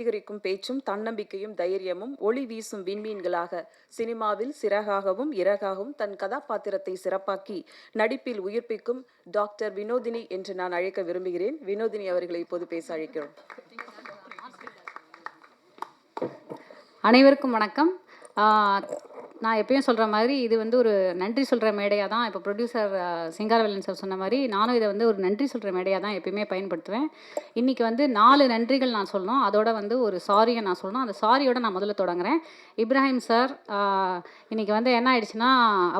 அதிகரிக்கும் பேச்சும் தன்னம்பிக்கையும் தைரியமும் ஒளி வீசும் விண்மீன்களாக சினிமாவில் சிறகாகவும் இறகாகவும் தன் கதாபாத்திரத்தை சிறப்பாக்கி நடிப்பில் உயிர்ப்பிக்கும் டாக்டர் வினோதினி என்று நான் அழைக்க விரும்புகிறேன். வினோதினி அவர்களை இப்போது பேச அழைக்கிறோம். அனைவருக்கும் வணக்கம். ஆஹ் நான் எப்பயும் சொல்கிற மாதிரி இது வந்து ஒரு நன்றி சொல்கிற மேடையாக தான் இப்போ ப்ரொடியூசர் சிங்காரவேலன் சார் சொன்ன மாதிரி நானும் இதை வந்து ஒரு நன்றி சொல்கிற மேடையாக தான் எப்பயுமே பயன்படுத்துவேன். இன்றைக்கி வந்து நாலு நன்றிகள் நான் சொல்லணும். அதோட வந்து ஒரு சாரியை நான் சொல்லணும். அந்த சாரியோட நான் முதல்ல தொடங்குறேன். இப்ராஹிம் சார் இன்றைக்கி வந்து என்ன ஆயிடுச்சுன்னா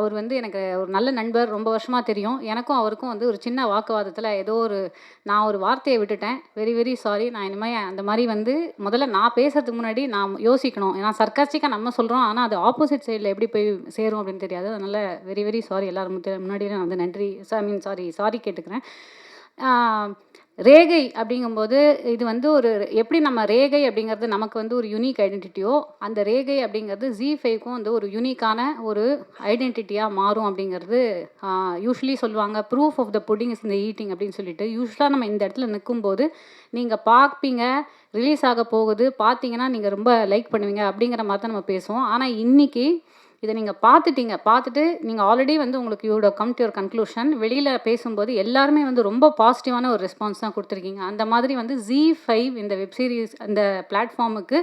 அவர் வந்து எனக்கு ஒரு நல்ல நண்பர் ரொம்ப வருஷமாக தெரியும். எனக்கும் அவருக்கும் வந்து ஒரு சின்ன வாக்குவாதத்தில் ஏதோ ஒரு நான் ஒரு வார்த்தையை விட்டுட்டேன். வெரி வெரி சாரி நான் இனிமேல் அந்த மாதிரி வந்து முதல்ல நான் பேசுறதுக்கு முன்னாடி நான் யோசிக்கணும். ஏன்னா சர்க்காஸ்டிக்காக நம்ம சொல்கிறோம் ஆனால் அது ஆப்போசிட் சைடில் எப்படி போய் சேரும் அப்படின்னு தெரியாது. அதனால் வெரி வெரி சாரி எல்லாரும் முன்னாடியே நான் வந்து நன்றி ஐ மீன் சாரி சாரி கேட்டுக்கிறேன். ரேகை அப்படிங்கும்போது இது வந்து ஒரு எப்படி நம்ம ரேகை அப்படிங்கிறது நமக்கு வந்து ஒரு யூனிக் ஐடென்டிட்டியோ அந்த ரேகை அப்படிங்கிறது ஜி ஃபைவ்க்கும் வந்து ஒரு யூனிக்கான ஒரு ஐடென்டிட்டியாக மாறும் அப்படிங்கிறது யூஸ்வலி சொல்லுவாங்க. Proof of the pudding is in the eating அப்படின்னு சொல்லிட்டு யூஸ்வலாக நம்ம இந்த இடத்துல நிற்கும்போது நீங்கள் பார்ப்பீங்க ரிலீஸ் ஆக போகுது பார்த்தீங்கன்னா நீங்கள் ரொம்ப லைக் பண்ணுவீங்க அப்படிங்கிற மாதிரி தான் நம்ம பேசுவோம். ஆனால் இன்னைக்கு இதை நீங்கள் பார்த்துட்டீங்க. பார்த்துட்டு நீங்கள் ஆல்ரெடி வந்து உங்களுக்கு you'd come to your conclusion வெளியில் பேசும்போது எல்லாருமே வந்து ரொம்ப பாசிட்டிவான ஒரு ரெஸ்பான்ஸ் தான் கொடுத்துருக்கீங்க. அந்த மாதிரி வந்து ஜி ஃபைவ் இந்த வெப் சீரிஸ் அந்த பிளாட்ஃபார்முக்கு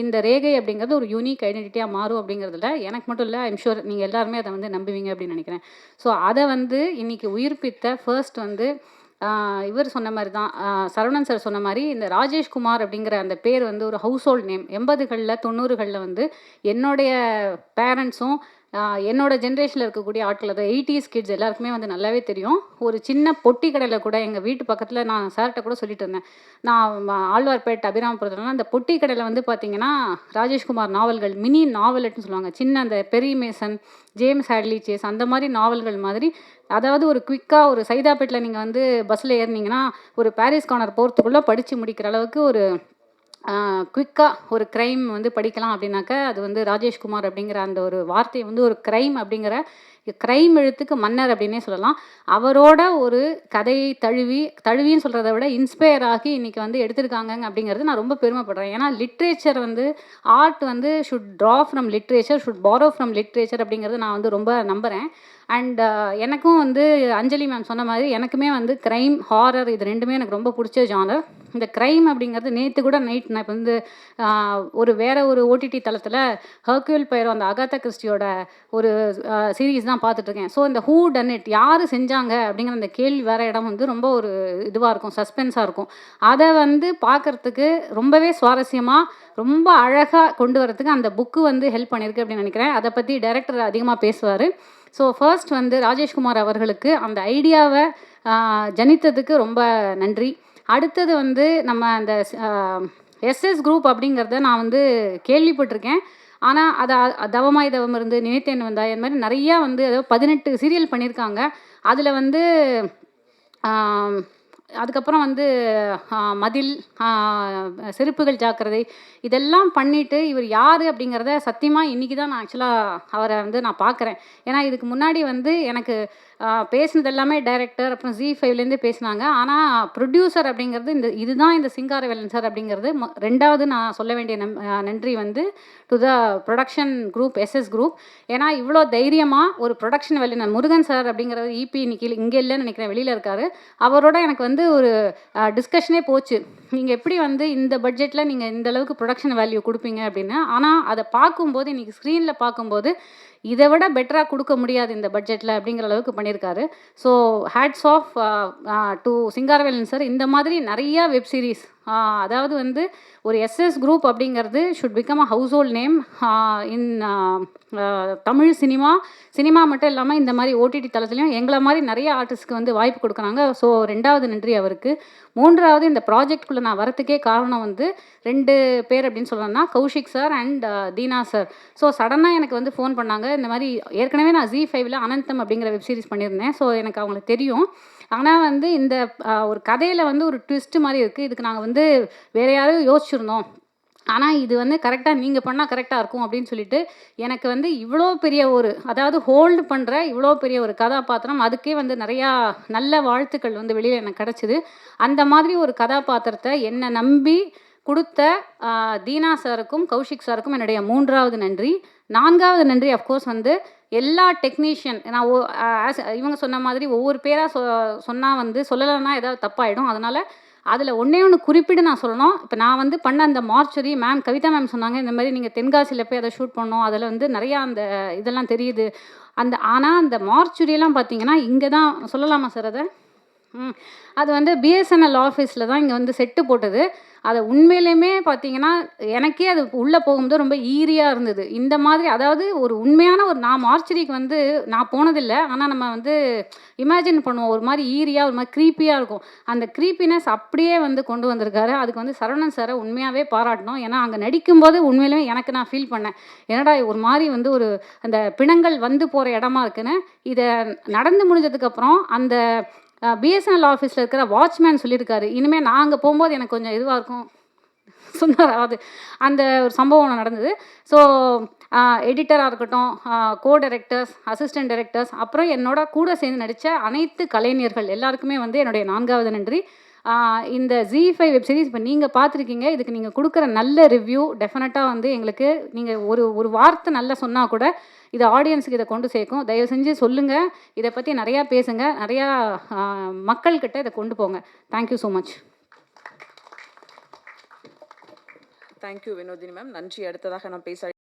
இந்த ரேகை அப்படிங்கிறது ஒரு யூனிக் ஐடென்டிட்டியாக மாறும் அப்படிங்கிறதுல எனக்கு மட்டும் இல்லை ஐம் ஷூர் நீங்கள் எல்லாருமே அதை வந்து நம்புவீங்க அப்படின்னு நினைக்கிறேன். ஸோ அதை வந்து இன்றைக்கி உயிர்ப்பித்த ஃபர்ஸ்ட் வந்து இவர் சொன்ன மாதிரி தான். சரவணன் சார் சொன்ன மாதிரி இந்த ராஜேஷ்குமார் அப்படிங்கிற அந்த பேர் வந்து ஒரு ஹவுஸ் ஹோல்ட் நேம் எண்பதுகளில் தொண்ணூறுகளில் வந்து என்னுடைய பேரண்ட்ஸும் என்னோட ஜென்ரேஷனில் இருக்கக்கூடிய ஆட்கள் அது எயிட்டிஸ் கிட்ஸ் எல்லாருக்குமே வந்து நல்லாவே தெரியும். ஒரு சின்ன பொட்டி கடையில் கூட எங்கள் வீட்டு பக்கத்தில் நான் சார்கிட்ட கூட சொல்லிட்டு இருந்தேன். நான் ஆழ்வார்பேட் அபிராமபுரத்துலலாம் அந்த பொட்டி கடையில் வந்து பார்த்தீங்கன்னா ராஜேஷ்குமார் நாவல்கள் மினி நாவலட்னு சொல்லுவாங்க. சின்ன அந்த Perry Mason James Hadley Chase அந்த மாதிரி நாவல்கள் மாதிரி. அதாவது ஒரு குயிக்காக ஒரு சைதாப்பேட்டில் நீங்கள் வந்து பஸ்ஸில் ஏறினீங்கன்னா ஒரு பாரிஸ் கார்னர் போகிறதுக்குள்ளே படித்து முடிக்கிற அளவுக்கு ஒரு குயிக்காக ஒரு க்ரைம் வந்து படிக்கலாம் அப்படின்னாக்கா அது வந்து ராஜேஷ்குமார் அப்படிங்கிற அந்த ஒரு வார்த்தை வந்து ஒரு க்ரைம் அப்படிங்கிற க்ரைம் எழுத்துக்கு மன்னர் அப்படின்னே சொல்லலாம். அவரோட ஒரு கதையை தழுவி தழுவின்னு சொல்கிறத விட இன்ஸ்பயர் ஆகி இன்றைக்கி வந்து எடுத்திருக்காங்க அப்படிங்கிறது நான் ரொம்ப பெருமைப்படுறேன். ஏன்னா லிட்ரேச்சர் வந்து ஆர்ட் வந்து should draw from literature should borrow from literature அப்படிங்கிறது நான் வந்து ரொம்ப நம்புகிறேன் அண்ட் uh, எனக்கும் வந்து அஞ்சலி மேம் சொன்ன மாதிரி எனக்குமே வந்து க்ரைம் ஹாரர் இது ரெண்டுமே எனக்கு ரொம்ப பிடிச்ச ஜானர் இந்த க்ரைம் அப்படிங்கிறது நேற்று கூட நைட் நான் இப்போ வந்து ஒரு வேற ஒரு ஓடிடி தளத்தில் ஹர்க்யூல் பெயரோ அந்த அகாத்தா கிறிஸ்டியோட ஒரு சீரீஸ் தான் பார்த்துட்ருக்கேன். ஸோ இந்த ஹூ டன் இட் யார் செஞ்சாங்க அப்படிங்கிற அந்த கேள்வி வர இடம் வந்து ரொம்ப ஒரு இதுவாக இருக்கும் சஸ்பென்ஸாக இருக்கும். அதை வந்து பார்க்கறதுக்கு ரொம்பவே சுவாரஸ்யமாக ரொம்ப அழகாக கொண்டு வரதுக்கு அந்த புக்கு வந்து ஹெல்ப் பண்ணியிருக்கு அப்படின்னு நினைக்கிறேன். அதை பற்றி டைரக்டர் அதிகமாக பேசுவார். ஸோ ஃபர்ஸ்ட் வந்து ராஜேஷ்குமார் அவர்களுக்கு அந்த ஐடியாவை ஜனித்ததுக்கு ரொம்ப நன்றி. அடுத்தது வந்து நம்ம அந்த எஸ்எஸ் குரூப் அப்படிங்கிறத நான் வந்து கேள்விப்பட்டிருக்கேன். ஆனால் அதை தவமாய் தவம் இருந்து நினைத்தேன் வந்தா இந்த மாதிரி நிறையா வந்து ஏதோ பதினெட்டு சீரியல் பண்ணியிருக்காங்க அதில் வந்து அதுக்கப்புறம் வந்து மதில் செருப்புகள் ஜாக்கிரதை இதெல்லாம் பண்ணிவிட்டு இவர் யார் அப்படிங்கிறத சத்தியமாக இன்றைக்கி தான் நான் ஆக்சுவலாக அவரை வந்து நான் பார்க்குறேன். ஏன்னா இதுக்கு முன்னாடி வந்து எனக்கு பேசினது பேசுனது எல்லாமே டைரக்டர் அப்புறம் ஜி ஃபைவ்லேருந்து பேசினாங்க. ஆனால் ப்ரொடியூசர் அப்படிங்கிறது இந்த இதுதான் இந்த சிங்காரவேலன் சார் அப்படிங்கிறது. ரெண்டாவது நான் சொல்ல வேண்டிய நம் நன்றி வந்து to the production group SS group ஏன்னா இவ்வளோ தைரியமாக ஒரு ப்ரொடக்ஷன் வேலை முருகன் சார் அப்படிங்கிறது இபி இன்னைக்கு இங்கே இல்லைன்னு நினைக்கிறேன் வெளியில் இருக்காரு. அவரோட எனக்கு வந்து ஒரு டிஸ்கஷனே போச்சு. நீங்கள் எப்படி வந்து இந்த பட்ஜெட்டில் நீங்கள் இந்த அளவுக்கு ப்ரொடக்ஷன் வேல்யூ கொடுப்பீங்க அப்படின்னு? ஆனால் அதை பார்க்கும்போது இன்றைக்கி ஸ்க்ரீனில் பார்க்கும்போது இதை விட பெட்டராக கொடுக்க முடியாது இந்த பட்ஜெட்டில் அப்படிங்கிற அளவுக்கு பண்ணியிருக்காரு. So hats off to Singaravelan sir இந்த மாதிரி நிறையா வெப் சீரிஸ் அதாவது வந்து ஒரு எஸ்எஸ் குரூப் அப்படிங்கிறது should become a household name in Tamil cinema cinema மட்டும் இல்லாமல் இந்த மாதிரி ஓடிடி தளத்துலையும் எங்களை மாதிரி நிறைய ஆர்டிஸ்ட்க்கு வந்து வாய்ப்பு கொடுக்குறாங்க. ஸோ ரெண்டாவது நன்றி அவருக்கு. மூன்றாவது இந்த ப்ராஜெக்ட்குள்ளே நான் வரத்துக்கே காரணம் வந்து ரெண்டு பேர் அப்படின்னு சொல்லணும்னா Kaushik sir and Deena sir. So சடனாக எனக்கு வந்து ஃபோன் பண்ணாங்க. இந்த மாதிரி ஏற்கனவே நான் ஜி ஃபைவ்ல அனந்தம் அப்படிங்கிற வெப் சீரிஸ் பண்ணியிருந்தேன். ஸோ எனக்கு அவங்களுக்கு தெரியும். ஆனால் வந்து இந்த ஒரு கதையில் வந்து ஒரு ட்விஸ்ட் மாதிரி இருக்குது இதுக்கு நாங்கள் வந்து வேறு யாரையும் யோசிச்சிருந்தோம். ஆனால் இது வந்து கரெக்டாக நீங்கள் பண்ணால் கரெக்டாக இருக்கும் அப்படின்னு சொல்லிட்டு எனக்கு வந்து இவ்வளோ பெரிய ஒரு அதாவது ஹோல்டு பண்ணுற இவ்வளோ பெரிய ஒரு கதாபாத்திரம் அதுக்கே வந்து நிறையா நல்ல வாழ்த்துக்கள் வந்து வெளியில் எனக்கு கிடச்சிது. அந்த மாதிரி ஒரு கதாபாத்திரத்தை என்னை நம்பி கொடுத்த தீனா சாருக்கும் கௌஷிக் சாருக்கும் என்னுடைய மூன்றாவது நன்றி. நான்காவது நன்றி அஃப்கோர்ஸ் வந்து எல்லா டெக்னீஷியன் நான் இவங்க சொன்ன மாதிரி ஒவ்வொரு பேராக சொ சொன்னால் வந்து சொல்லலைன்னா ஏதாவது தப்பாயிடும். அதனால் அதில் ஒன்றே ஒன்று குறிப்பிட்டு நான் சொல்லணும். இப்போ நான் வந்து பண்ண அந்த மார்ச்சரி மேம் கவிதா மேம் சொன்னாங்க இந்த மாதிரி நீங்கள் தென்காசியில் போய் அதை ஷூட் பண்ணோம் அதில் வந்து நிறையா அந்த இதெல்லாம் தெரியுது. அந்த ஆனால் அந்த மார்ச்சுரியெல்லாம் பார்த்தீங்கன்னா இங்கே தான் சொல்லலாமா சார் அதை? ம். அது வந்து பிஎஸ்என்எல் ஆஃபீஸில் தான் இங்கே வந்து செட்டு போட்டது. அதை உண்மையிலுமே பார்த்தீங்கன்னா எனக்கே அது உள்ளே போகும்போது ரொம்ப ஈரியாக இருந்தது. இந்த மாதிரி அதாவது ஒரு உண்மையான ஒரு நான் மார்ச்சரிக்கு வந்து நான் போனதில்லை. ஆனால் நம்ம வந்து இமேஜின் பண்ணுவோம். ஒரு மாதிரி ஈரியாக ஒரு மாதிரி க்ரீப்பியாக இருக்கும். அந்த க்ரீப்பினஸ் அப்படியே வந்து கொண்டு வந்திருக்காரு. அதுக்கு வந்து சரவணன் சாரை உண்மையாகவே பாராட்டணும். ஏன்னா அங்கே நடிக்கும்போது உண்மையிலுமே எனக்கு நான் ஃபீல் பண்ணேன். என்னடா ஒரு மாதிரி வந்து ஒரு அந்த பிணங்கள் வந்து போகிற இடமா இருக்குன்னு. இதை நடந்து முடிஞ்சதுக்கப்புறம் அந்த பிஎஸ்என்எல் ஆஃபீஸில் இருக்கிற வாட்ச்மேன் சொல்லியிருக்காரு. இனிமேல் நான் அங்கே போகும்போது எனக்கு கொஞ்சம் இதுவாக இருக்கும். சொன்னார். அது அந்த ஒரு சம்பவம் நடந்தது. ஸோ எடிட்டராக இருக்கட்டும் கோ டைரக்டர்ஸ் அசிஸ்டன்ட் டைரக்டர்ஸ் அப்புறம் என்னோட கூட சேர்ந்து நடித்த அனைத்து கலைஞர்கள் எல்லாருக்குமே வந்து என்னுடைய நான்காவது நன்றி. இந்த ஜி ஃபைவ் வெப் சீரிஸ் இப்போ நீங்கள் பார்த்துருக்கீங்க. இதுக்கு நீங்கள் கொடுக்குற நல்ல ரிவ்யூ டெஃபினட்டாக வந்து எங்களுக்கு நீங்கள் ஒரு ஒரு வார்த்தை நல்லா சொன்னால் கூட இது ஆடியன்ஸுக்கு இதை கொண்டு சேர்க்கும். தயவு செஞ்சு சொல்லுங்கள் இதை பற்றி நிறையா பேசுங்க. நிறையா மக்கள்கிட்ட இதை கொண்டு போங்க. Thank you so much thank you Vinodhini ma'am நன்றி. அடுத்ததாக நான் பேச